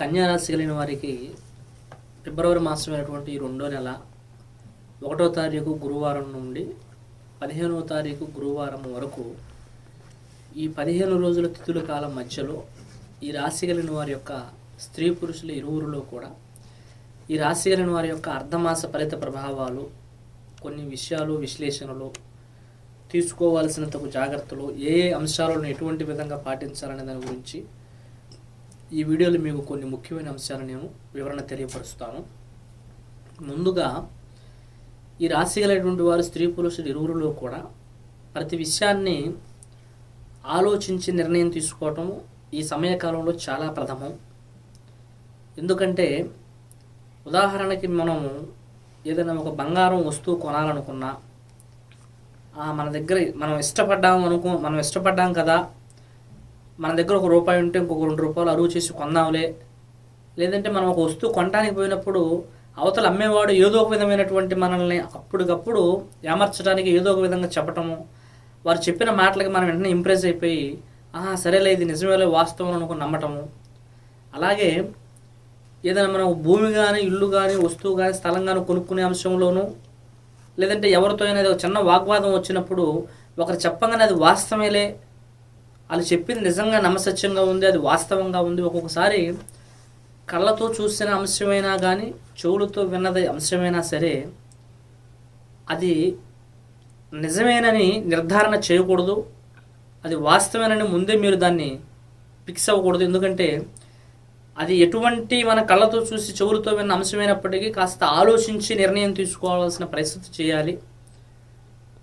కన్యా రాశి కలిగిన వారికి ఫిబ్రవరి మాసమైనటువంటి ఈ రెండో నెల ఒకటో తారీఖు గురువారం నుండి పదిహేనవ తారీఖు గురువారం వరకు ఈ పదిహేను రోజుల తిథుల కాలం మధ్యలో ఈ రాశి కలిగిన వారి యొక్క స్త్రీ పురుషుల ఇరువురులో కూడా ఈ రాశి కలిగిన వారి యొక్క అర్ధమాస ఫలిత ప్రభావాలు కొన్ని విషయాలు విశ్లేషణలు తీసుకోవాల్సిన తగు జాగ్రత్తలు ఏ ఏ అంశాలను ఎటువంటి విధంగా పాటించాలనే దాని గురించి ఈ వీడియోలో మీకు కొన్ని ముఖ్యమైన అంశాలను నేను వివరణ తెలియపరుస్తాను. ముందుగా ఈ రాశి కలిగినటువంటి వారు స్త్రీ పురుషులు ఇరువురులో కూడా ప్రతి విషయాన్ని ఆలోచించి నిర్ణయం తీసుకోవటం ఈ సమయకాలంలో చాలా ప్రథమం. ఎందుకంటే ఉదాహరణకి మనము ఏదైనా ఒక బంగారం వస్తువు కొనాలనుకున్నా మన దగ్గర మనం ఇష్టపడ్డాము అనుకో మనం ఇష్టపడ్డాం కదా మన దగ్గర ఒక రూపాయి ఉంటే ఇంకొక రెండు రూపాయలు అరువు చేసి కొందాంలే. లేదంటే మనం ఒక వస్తువు కొనడానికి పోయినప్పుడు అవతల అమ్మేవాడు ఏదో ఒక విధమైనటువంటి మనల్ని అప్పటికప్పుడు ఏమర్చడానికి ఏదో ఒక విధంగా చెప్పటము. వారు చెప్పిన మాటలకి మనం వెంటనే ఇంప్రెస్ అయిపోయి ఆహా సరేలే ఇది నిజమేలే వాస్తవం అనుకుని నమ్మటము. అలాగే ఏదైనా మనం భూమి కానీ ఇల్లు కానీ వస్తువు కానీ స్థలం కానీ కొనుక్కునే అంశంలోనూ లేదంటే ఎవరితో అయినా చిన్న వాగ్వాదం వచ్చినప్పుడు ఒకరు చెప్పంగానే అది వాస్తవేలే వాళ్ళు చెప్పింది నిజంగా నమ్మసత్యంగా ఉంది అది వాస్తవంగా ఉంది. ఒక్కొక్కసారి కళ్ళతో చూసిన అంశమైనా కానీ చెవులతో విన్నది అంశమైనా సరే అది నిజమేనని నిర్ధారణ చేయకూడదు. అది వాస్తవేనని ముందే మీరు దాన్ని ఫిక్స్ అవ్వకూడదు. ఎందుకంటే అది ఎటువంటి మన కళ్ళతో చూసి చెవులతో విన్న అంశమైనప్పటికీ కాస్త ఆలోచించి నిర్ణయం తీసుకోవాల్సిన పరిస్థితి చేయాలి.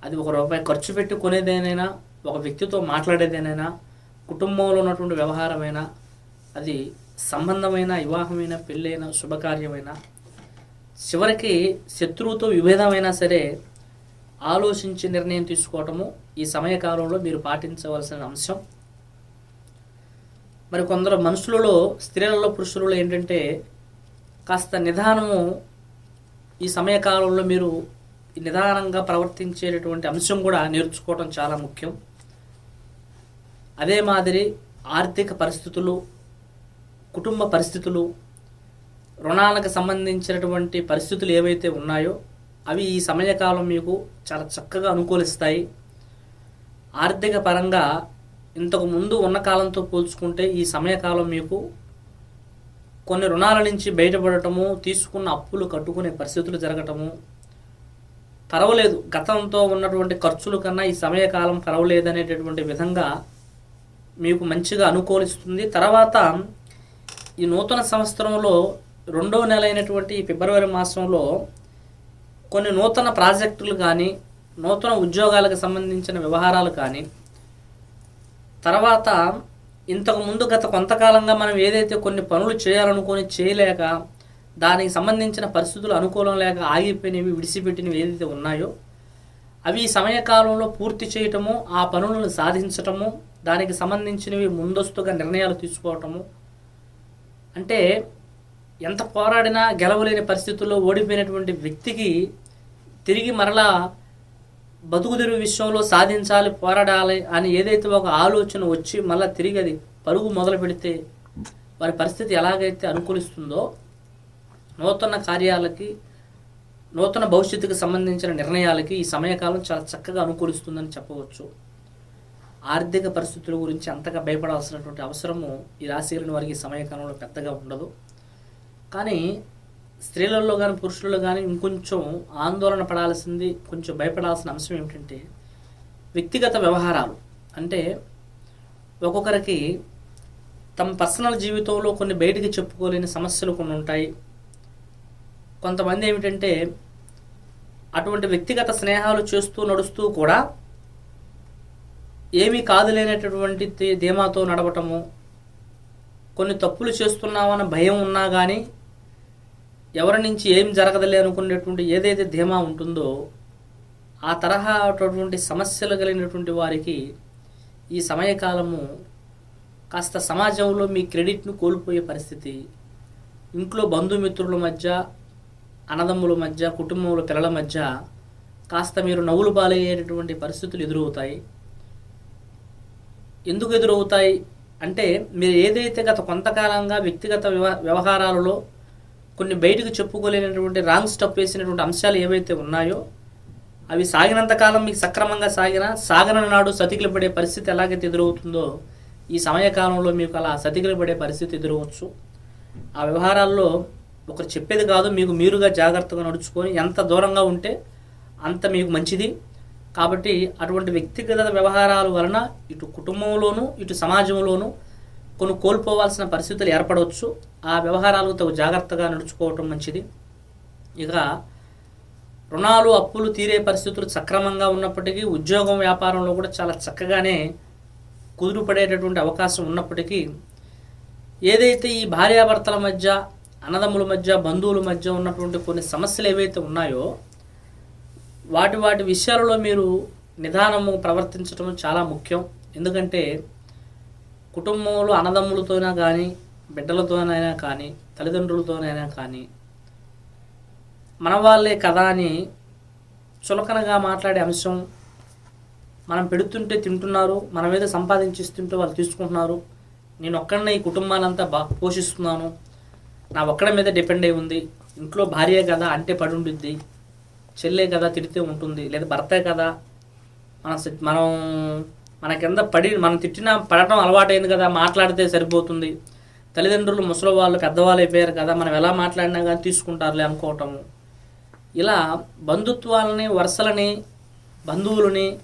అది ఒక రూపాయి ఖర్చు పెట్టి కొనేదేనైనా ఒక వ్యక్తితో మాట్లాడేదేనైనా కుటుంబంలో ఉన్నటువంటి వ్యవహారమైనా అది సంబంధమైన వివాహమైన పెళ్ళైన శుభకార్యమైనా చివరికి శత్రువుతో విభేదమైనా సరే ఆలోచించి నిర్ణయం తీసుకోవటము ఈ సమయకాలంలో మీరు పాటించవలసిన అంశం. మరి కొందరు మనుషులలో స్త్రీలలో పురుషులలో ఏంటంటే కాస్త నిదానము ఈ సమయకాలంలో మీరు నిదానంగా ప్రవర్తించేటటువంటి అంశం కూడా నేర్చుకోవడం చాలా ముఖ్యం. అదే మాదిరి ఆర్థిక పరిస్థితులు కుటుంబ పరిస్థితులు రుణాలకు సంబంధించినటువంటి పరిస్థితులు ఏవైతే ఉన్నాయో అవి ఈ సమయకాలం మీకు చాలా చక్కగా అనుకూలిస్తాయి. ఆర్థిక పరంగా ఇంతకు ముందు ఉన్న కాలంతో పోల్చుకుంటే ఈ సమయకాలం మీకు కొన్ని రుణాల నుంచి బయటపడటము తీసుకున్న అప్పులు కట్టుకునే పరిస్థితులు జరగటము పర్వలేదు. గతంతో ఉన్నటువంటి ఖర్చుల కన్నా ఈ సమయకాలం పర్వాలేదనేటటువంటి విధంగా మీకు మంచిగా అనుకూలిస్తుంది. తర్వాత ఈ నూతన సంవత్సరంలో రెండవ నెల అయినటువంటి ఫిబ్రవరి మాసంలో కొన్ని నూతన ప్రాజెక్టులు కానీ నూతన ఉద్యోగాలకు సంబంధించిన వ్యవహారాలు కానీ తర్వాత ఇంతకుముందు గత కొంతకాలంగా మనం ఏదైతే కొన్ని పనులు చేయాలనుకొని చేయలేక దానికి సంబంధించిన పరిస్థితులు అనుకూలం లేక ఆగిపోయినవి విడిచిపెట్టినవి ఏదైతే ఉన్నాయో అవి ఈ సమయకాలంలో పూర్తి చేయటము ఆ పనులను సాధించటము దానికి సంబంధించినవి ముందస్తుగా నిర్ణయాలు తీసుకోవటము. అంటే ఎంత పోరాడినా గెలవలేని పరిస్థితుల్లో ఓడిపోయినటువంటి వ్యక్తికి తిరిగి మరలా బతుకుదెరువు విషయంలో సాధించాలి పోరాడాలి అని ఏదైతే ఒక ఆలోచన వచ్చి మళ్ళీ తిరిగి అది పరుగు మొదలు పెడితే వారి పరిస్థితి ఎలాగైతే అనుకూలిస్తుందో నూతన కార్యాలకి నూతన భవిష్యత్తుకు సంబంధించిన నిర్ణయాలకి ఈ సమయకాలం చాలా చక్కగా అనుకూలిస్తుందని చెప్పవచ్చు. ఆర్థిక పరిస్థితుల గురించి అంతగా భయపడాల్సినటువంటి అవసరము ఈ రాశి వారికి సమయకాలంలో పెద్దగా ఉండదు. కానీ స్త్రీలలో కానీ పురుషులలో కానీ ఇంకొంచెం ఆందోళన పడాల్సింది కొంచెం భయపడాల్సిన అంశం ఏమిటంటే వ్యక్తిగత వ్యవహారాలు. అంటే ఒక్కొక్కరికి తమ పర్సనల్ జీవితంలో కొన్ని బయటికి చెప్పుకోలేని సమస్యలు కొన్ని ఉంటాయి. కొంతమంది ఏమిటంటే అటువంటి వ్యక్తిగత స్నేహాలు చేస్తూ నడుస్తూ కూడా ఏమీ కాదులేనటువంటి లేనటువంటి ధీమాతో నడవటము. కొన్ని తప్పులు చేస్తున్నామన్న భయం ఉన్నా కానీ ఎవరి నుంచి ఏం జరగదులే అనుకునేటువంటి ఏదైతే ధీమా ఉంటుందో ఆ తరహా అటువంటి సమస్యలు కలిగినటువంటి వారికి ఈ సమయకాలము కాస్త సమాజంలో మీ క్రెడిట్ను కోల్పోయే పరిస్థితి. ఇంట్లో బంధుమిత్రుల మధ్య అన్నదమ్ముల మధ్య కుటుంబంలో పిల్లల మధ్య కాస్త మీరు నవ్వులు పాలయ్యేటటువంటి పరిస్థితులు ఎదురవుతాయి. ఎందుకు ఎదురవుతాయి? అంటే మీరు ఏదైతే గత కొంతకాలంగా వ్యక్తిగత వ్యవ- వ్యవహారాలలో కొన్ని బయటకు చెప్పుకోలేనటువంటి రాంగ్ స్టెప్ వేసినటువంటి అంశాలు ఏవైతే ఉన్నాయో అవి సాగినంత కాలం మీకు సక్రమంగా సాగినా సాగన నాడు సతికిలు పడే పరిస్థితి ఎలాగైతే ఎదురవుతుందో ఈ సమయకాలంలో మీకు అలా సతికిలు పడే పరిస్థితి ఎదురవచ్చు. ఆ వ్యవహారాల్లో ఒకరు చెప్పేది కాదు మీకు మీరుగా జాగ్రత్తగా నడుచుకొని ఎంత దూరంగా ఉంటే అంత మీకు మంచిది. కాబట్టి అటువంటి వ్యక్తిగత వ్యవహారాల వలన ఇటు కుటుంబంలోనూ ఇటు సమాజంలోనూ కొన్ని కోల్పోవాల్సిన పరిస్థితులు ఏర్పడవచ్చు. ఆ వ్యవహారాలకు తగు జాగ్రత్తగా నడుచుకోవటం మంచిది. ఇక రుణాలు అప్పులు తీరే పరిస్థితులు సక్రమంగా ఉన్నప్పటికీ ఉద్యోగం వ్యాపారంలో కూడా చాలా చక్కగానే కుదురుపడేటటువంటి అవకాశం ఉన్నప్పటికీ ఏదైతే ఈ భార్యాభర్తల మధ్య అన్నదమ్ముల మధ్య బంధువుల మధ్య ఉన్నటువంటి కొన్ని సమస్యలు ఏవైతే ఉన్నాయో వాటి వాటి విషయాలలో మీరు నిదానము ప్రవర్తించడం చాలా ముఖ్యం. ఎందుకంటే కుటుంబంలో అన్నదమ్ములతోనా కానీ బిడ్డలతోనైనా కానీ తల్లిదండ్రులతోనైనా కానీ మన వాళ్ళే కదా అని చులకనగా మాట్లాడే అంశం మనం పెడుతుంటే తింటున్నారు మన మీద సంపాదించిస్తుంటే వాళ్ళు తీసుకుంటున్నారు. నేను ఒక్కడనే ఈ కుటుంబానంతా బాగా పోషిస్తున్నాను. నా ఒక్కడి మీద డిపెండ్ అయి ఉంది. ఇంట్లో భార్య కదా అంటే పడి ఉండిద్ది. చెల్లే కదా తిడితే ఉంటుంది లేదా భర్తే కదా? మన సి- మనం మన కింద పడి మనం తిట్టినా పడటం అలవాటైంది కదా మాట్లాడితే సరిపోతుంది. తల్లిదండ్రులు ముసలి వాళ్ళు పెద్దవాళ్ళు అయిపోయారు కదా మనం ఎలా మాట్లాడినా కానీ తీసుకుంటారులే అనుకోవటము. ఇలా బంధుత్వాలని వరుసలని బంధువులని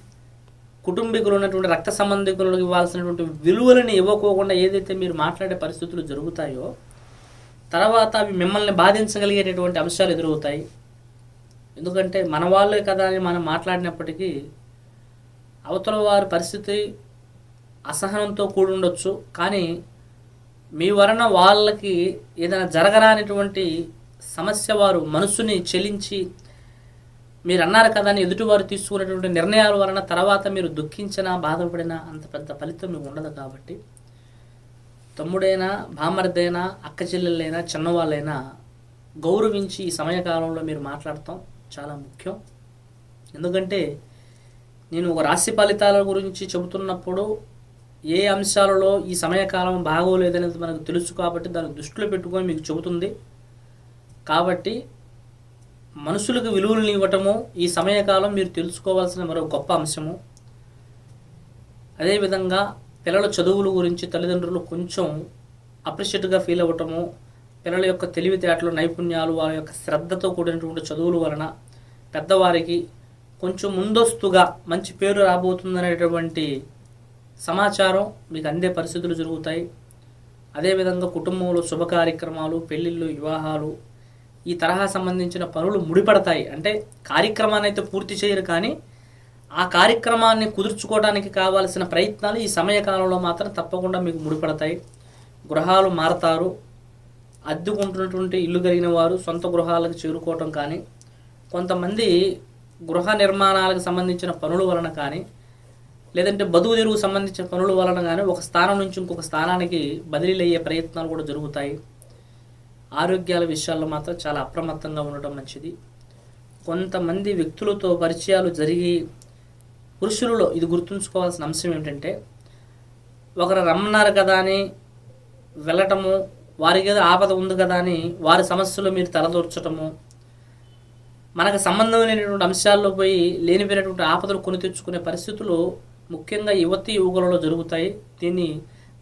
కుటుంబీకులు ఉన్నటువంటి రక్త సంబంధికులకు ఇవ్వాల్సినటువంటి విలువలని ఇవ్వకోకుండా ఏదైతే మీరు మాట్లాడే పరిస్థితులు జరుగుతాయో తర్వాత అవి మిమ్మల్ని బాధించగలిగేటటువంటి అంశాలు ఎదురవుతాయి. ఎందుకంటే మన వాళ్ళే కదా అని మనం మాట్లాడినప్పటికీ అవతల వారి పరిస్థితి అసహనంతో కూడి ఉండొచ్చు కానీ మీ వలన వాళ్ళకి ఏదైనా జరగరానిటువంటి సమస్య వారు మనసుని చెలించి మీరు అన్నారు కదా అని ఎదుటివారు తీసుకున్నటువంటి నిర్ణయాల వలన తర్వాత మీరు దుఃఖించినా బాధపడినా అంత పెద్ద ఫలితం మీకు ఉండదు కాబట్టి తమ్ముడైనా భామర్దైనా అక్క చెల్లెలైనా చిన్నవాళ్ళైనా గౌరవించి ఈ సమయకాలంలో మీరు మాట్లాడతాం. చాలా ముఖ్యం. ఎందుకంటే నేను ఒక రాశి ఫలితాల గురించి చెబుతున్నప్పుడు ఏ అంశాలలో ఈ సమయకాలం బాగోలేదనేది మనకు తెలుసు కాబట్టి దాన్ని దృష్టిలో పెట్టుకొని మీకు చెబుతుంది. కాబట్టి మనుషులకు విలువలను ఇవ్వటము ఈ సమయకాలం మీరు తెలుసుకోవాల్సిన మరో గొప్ప అంశము. అదేవిధంగా పిల్లల చదువుల గురించి తల్లిదండ్రులు కొంచెం అప్రిషియేట్గా ఫీల్ అవ్వటము పిల్లల యొక్క తెలివితేటలు నైపుణ్యాలు వారి యొక్క శ్రద్ధతో కూడినటువంటి చదువుల వలన పెద్దవారికి కొంచెం ముందస్తుగా మంచి పేరు రాబోతుందనేటువంటి సమాచారం మీకు అందే పరిస్థితులు జరుగుతాయి. అదేవిధంగా కుటుంబంలో శుభ కార్యక్రమాలు పెళ్ళిళ్ళు వివాహాలు ఈ తరహా సంబంధించిన పనులు ముడిపడతాయి. అంటే కార్యక్రమాన్ని అయితే పూర్తి చేయరు కానీ ఆ కార్యక్రమాన్ని కుదుర్చుకోవడానికి కావాల్సిన ప్రయత్నాలు ఈ సమయకాలంలో మాత్రం తప్పకుండా మీకు ముడిపడతాయి. గృహాలు మారతారు. అద్దెకుంటున్నటువంటి ఇల్లు కలిగిన వారు సొంత గృహాలకు చేరుకోవటం కానీ కొంతమంది గృహ నిర్మాణాలకు సంబంధించిన పనుల వలన కానీ లేదంటే బదువు తెరువు సంబంధించిన పనుల వలన కానీ ఒక స్థానం నుంచి ఇంకొక స్థానానికి బదిలీలు అయ్యే ప్రయత్నాలు కూడా జరుగుతాయి. ఆరోగ్యాల విషయాల్లో మాత్రం చాలా అప్రమత్తంగా ఉండటం మంచిది. కొంతమంది వ్యక్తులతో పరిచయాలు జరిగి పురుషులలో ఇది గుర్తుంచుకోవాల్సిన అంశం ఏంటంటే ఒకరు రమ్మన్నారు కదా అని వెళ్ళటము వారికి ఏదో ఆపద ఉంది కదా అని వారి సమస్యలు మీరు తలదూర్చటము. మనకు సంబంధం లేనటువంటి అంశాల్లో పోయి లేనిపోయినటువంటి ఆపదలు కొని తెచ్చుకునే పరిస్థితులు ముఖ్యంగా యువతి యువకులలో జరుగుతాయి. దీన్ని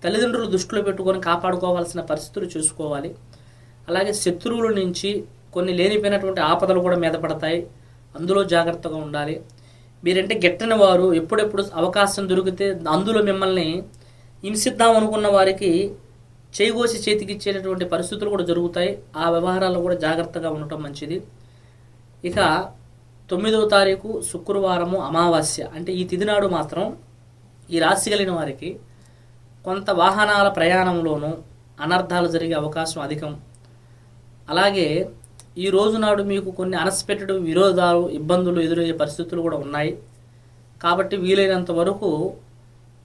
తల్లిదండ్రులు దృష్టిలో పెట్టుకొని కాపాడుకోవాల్సిన పరిస్థితులు చూసుకోవాలి. అలాగే శత్రువుల నుంచి కొన్ని లేనిపోయినటువంటి ఆపదలు కూడా మీద పడతాయి. అందులో జాగ్రత్తగా ఉండాలి. మీరంటే గెట్టని వారు ఎప్పుడెప్పుడు అవకాశం దొరికితే అందులో మిమ్మల్ని హింసిద్దాం అనుకున్న వారికి చేయగోసి చేతికి ఇచ్చేటటువంటి పరిస్థితులు కూడా జరుగుతాయి. ఆ వ్యవహారాల్లో కూడా జాగ్రత్తగా ఉండటం మంచిది. ఇక తొమ్మిదవ తారీఖు శుక్రవారము అమావాస్య. అంటే ఈ తిది నాడు మాత్రం ఈ రాశి కలిగిన వారికి కొంత వాహనాల ప్రయాణంలోనూ అనర్థాలు జరిగే అవకాశం అధికం. అలాగే ఈ రోజు నాడు మీకు కొన్ని అన్ఎక్స్పెక్టెడ్ విరోధాలు ఇబ్బందులు ఎదురయ్యే పరిస్థితులు కూడా ఉన్నాయి. కాబట్టి వీలైనంత వరకు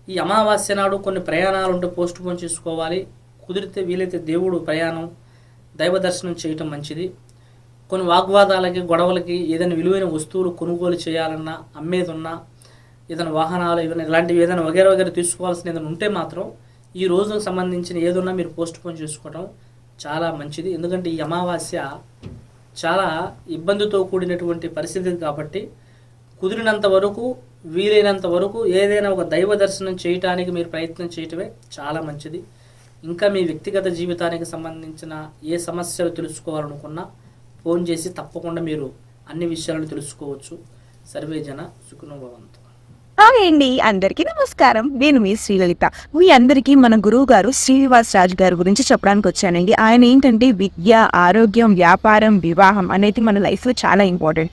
ఈ అమావాస్య నాడు కొన్ని ప్రయాణాలు ఉంటే పోస్ట్ పోన్ చేసుకోవాలి. కుదిరితే వీలైతే దేవుడు ప్రయాణం దైవ దర్శనం చేయటం మంచిది. కొన్ని వాగ్వాదాలకి గొడవలకి ఏదైనా విలువైన వస్తువులు కొనుగోలు చేయాలన్నా అమ్మేదున్నా ఏదైనా వాహనాలు ఏదైనా ఇలాంటివి ఏదైనా వగేర వగేర తీసుకోవాల్సిన ఏదైనా ఉంటే మాత్రం ఈ రోజుకు సంబంధించిన ఏదున్నా మీరు పోస్ట్ పోన్ చేసుకోవటం చాలా మంచిది. ఎందుకంటే ఈ అమావాస్య చాలా ఇబ్బందితో కూడినటువంటి పరిస్థితి కాబట్టి కుదిరినంత వరకు వీలైనంత వరకు ఏదైనా ఒక దైవ దర్శనం చేయటానికి మీరు ప్రయత్నం చేయటమే చాలా మంచిది. ఇంకా మీ వ్యక్తిగత జీవితానికి సంబంధించిన ఏ సమస్యలు తెలుసుకోవాలనుకున్నా ఫోన్ చేసి తప్పకుండా మీరు అన్ని విషయాలను తెలుసుకోవచ్చు. సర్వే జన సుఖనుభవంతో హాయ్ అండి అందరికీ నమస్కారం. నేను మీ శ్రీలలిత. మీ అందరికీ మన గురువు గారు శ్రీనివాస్ రాజు గారి గురించి చెప్పడానికి వచ్చానండి. ఆయన ఏంటంటే విద్య ఆరోగ్యం వ్యాపారం వివాహం అనేది మన లైఫ్లో చాలా ఇంపార్టెంట్.